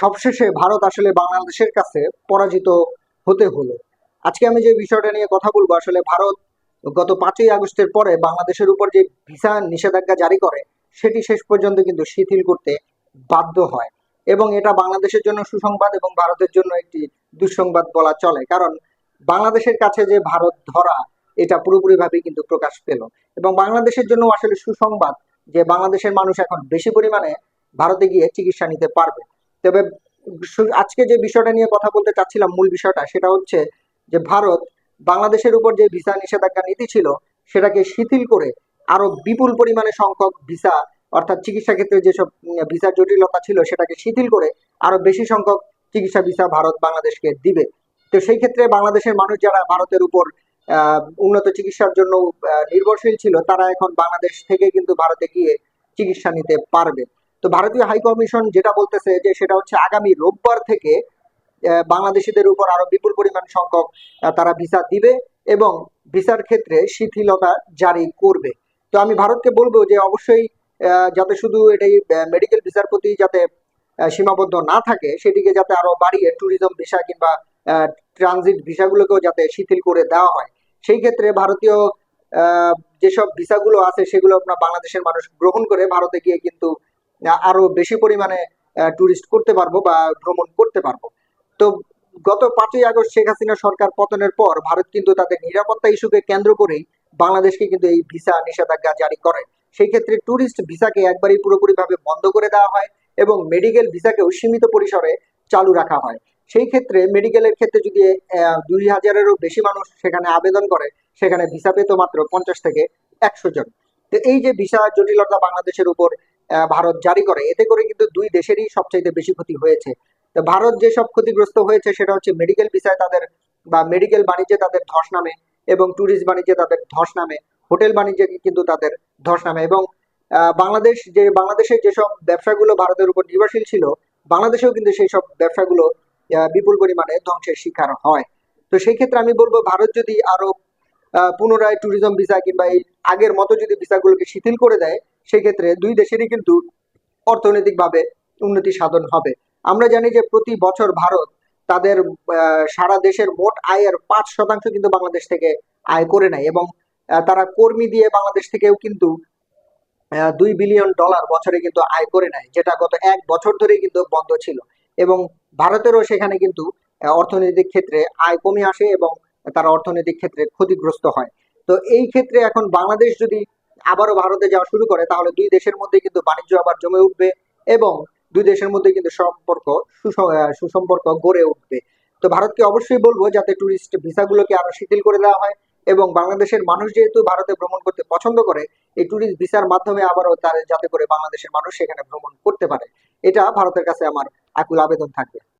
সবশেষে ভারত আসলে বাংলাদেশের কাছে পরাজিত হতে হলো। আজকে আমি যে বিষয়টা নিয়ে কথা বলব, আসলে ভারত গত পাঁচই আগস্টের পরে বাংলাদেশের উপর যে ভিসা নিষেধাজ্ঞা জারি করে, সেটি শেষ পর্যন্ত কিন্তু শিথিল করতে বাধ্য হয়। এবং এটা বাংলাদেশের জন্য সুসংবাদ এবং ভারতের জন্য একটি দুঃসংবাদ বলা চলে। কারণ বাংলাদেশের কাছে যে ভারত ধরা, এটা পুরোপুরিভাবে কিন্তু প্রকাশ পেল। এবং বাংলাদেশের জন্য আসলে সুসংবাদ যে বাংলাদেশের মানুষ এখন বেশি পরিমাণে ভারতে গিয়ে চিকিৎসা নিতে পারবে। তবে আজকে যে বিষয়টা নিয়ে কথা বলতে চাচ্ছিলাম, মূল বিষয়টা, সেটা হচ্ছে যে ভারত বাংলাদেশের উপর যে ভিসা নিষেধাজ্ঞা নীতি ছিল, সেটাকে শিথিল করে আরও বিপুল পরিমাণে সংখ্যক ভিসা, অর্থাৎ চিকিৎসা ক্ষেত্রে যেসব ভিসার জটিলতা ছিল, সেটাকে শিথিল করে আরও বেশি সংখ্যক চিকিৎসা ভিসা ভারত বাংলাদেশকে দিবে। তো সেই ক্ষেত্রে বাংলাদেশের মানুষ যারা ভারতের উপর উন্নত চিকিৎসার জন্য নির্ভরশীল ছিল, তারা এখন বাংলাদেশ থেকে কিন্তু ভারতে গিয়ে চিকিৎসা নিতে পারবে। তো ভারতীয় হাই কমিশন যেটা বলতেছে যে সেটা হচ্ছে আগামী রোববার থেকে বাংলাদেশিদের উপর আরও বিপুল পরিমাণ সংখ্যক তারা ভিসা দিবে এবং ভিসার ক্ষেত্রে শিথিলতা জারি করবে। তো আমি ভারতকে বলব যে অবশ্যই যাতে শুধু এটাই মেডিকেল ভিসার প্রতি যাতে সীমাবদ্ধ না থাকে, সেটিকে যাতে আরও বাড়িয়ে ট্যুরিজম ভিসা কিংবা ট্রানজিট ভিসাগুলোকেও যাতে শিথিল করে দেওয়া হয়। সেই ক্ষেত্রে ভারতীয় যেসব ভিসাগুলো আছে সেগুলো আপনার বাংলাদেশের মানুষ গ্রহণ করে, ভারতে গিয়ে কিন্তু আরও বেশি পরিমাণে ট্যুরিস্ট করতে পারব বা ভ্রমণ করতে পারব। তো গত পাঁচই আগস্ট শেখ হাসিনা সরকার পতনের পর ভারত কিন্তু তাদের নিরাপত্তা ইস্যুকে কেন্দ্র করেই বাংলাদেশকে কিন্তু এই ভিসা নিষেধাজ্ঞা জারি করে। সেই ক্ষেত্রে ট্যুরিস্ট ভিসাকে একবারই পুরোপুরিভাবে বন্ধ করে দেওয়া হয় এবং মেডিকেল ভিসাকেও সীমিত পরিসরে চালু রাখা হয়। সেই ক্ষেত্রে মেডিকেলের ক্ষেত্রে যদি দুই হাজারেরও বেশি মানুষ সেখানে আবেদন করে, সেখানে ভিসা পেত মাত্র পঞ্চাশ থেকে একশো জন। তো এই যে ভিসা জটিলতা বাংলাদেশের উপর ভারত জারি করে। এতে করে কিন্তু দুই দেশেরই সবচাইতে বেশি ক্ষতি হয়েছে। তো ভারত যেসব ক্ষতিগ্রস্ত হয়েছে সেটা হচ্ছে মেডিকেল ভিসায় তাদের বা মেডিকেল বাণিজ্যে তাদের ধস নামে এবং ট্যুরিস্ট বাণিজ্যে তাদের ধস নামে হোটেল বাণিজ্যে কিন্তু তাদের ধস নামে এবং বাংলাদেশ যে, বাংলাদেশের যেসব ব্যবসাগুলো ভারতের উপর নির্ভরশীল ছিল, বাংলাদেশেও কিন্তু সেই সব ব্যবসাগুলো বিপুল পরিমাণে ধ্বংসের শিকার হয়। তো সেই ক্ষেত্রে আমি বলব, ভারত যদি আরও পুনরায় ট্যুরিজম ভিসা কিংবা এই আগের মতো যদি ভিসাগুলোকে শিথিল করে দেয় সেই ক্ষেত্রে দুই দেশেরই কিন্তু অর্থনৈতিকভাবে উন্নতি সাধন হবে। আমরা জানি যে প্রতি বছর ভারত তাদের সারা দেশের মোট আয়ের পাঁচ শতাংশ কিন্তু বাংলাদেশ থেকে আয় করে নেয় এবং তারা কর্মী দিয়ে বাংলাদেশ থেকেও কিন্তু দুই বিলিয়ন ডলার বছরে কিন্তু আয় করে নেয়, যেটা গত এক বছর ধরেই কিন্তু বন্ধ ছিল। এবং ভারতেরও সেখানে কিন্তু অর্থনৈতিক ক্ষেত্রে আয় কমে আসে এবং তারা অর্থনৈতিক ক্ষেত্রে ক্ষতিগ্রস্ত হয়। তো এই ক্ষেত্রে এখন বাংলাদেশ যদি আবারও ভারতে যাওয়া শুরু করে, তাহলে দুই দেশের মধ্যে কিন্তু বাণিজ্য আবার জমে উঠবে এবং দুই দেশের মধ্যে কিন্তু সম্পর্ক সুসম্পর্ক গড়ে উঠবে। তো ভারতকে অবশ্যই বলব যাতে ট্যুরিস্ট ভিসাগুলোকে আরও শিথিল করে দেওয়া হয় এবং বাংলাদেশের মানুষ যেহেতু ভারতে ভ্রমণ করতে পছন্দ করে, এই ট্যুরিস্ট ভিসার মাধ্যমে আবারও তার, যাতে করে বাংলাদেশের মানুষ সেখানে ভ্রমণ করতে পারে। এটা ভারতের কাছে আমার আকুল আবেদন থাকবে।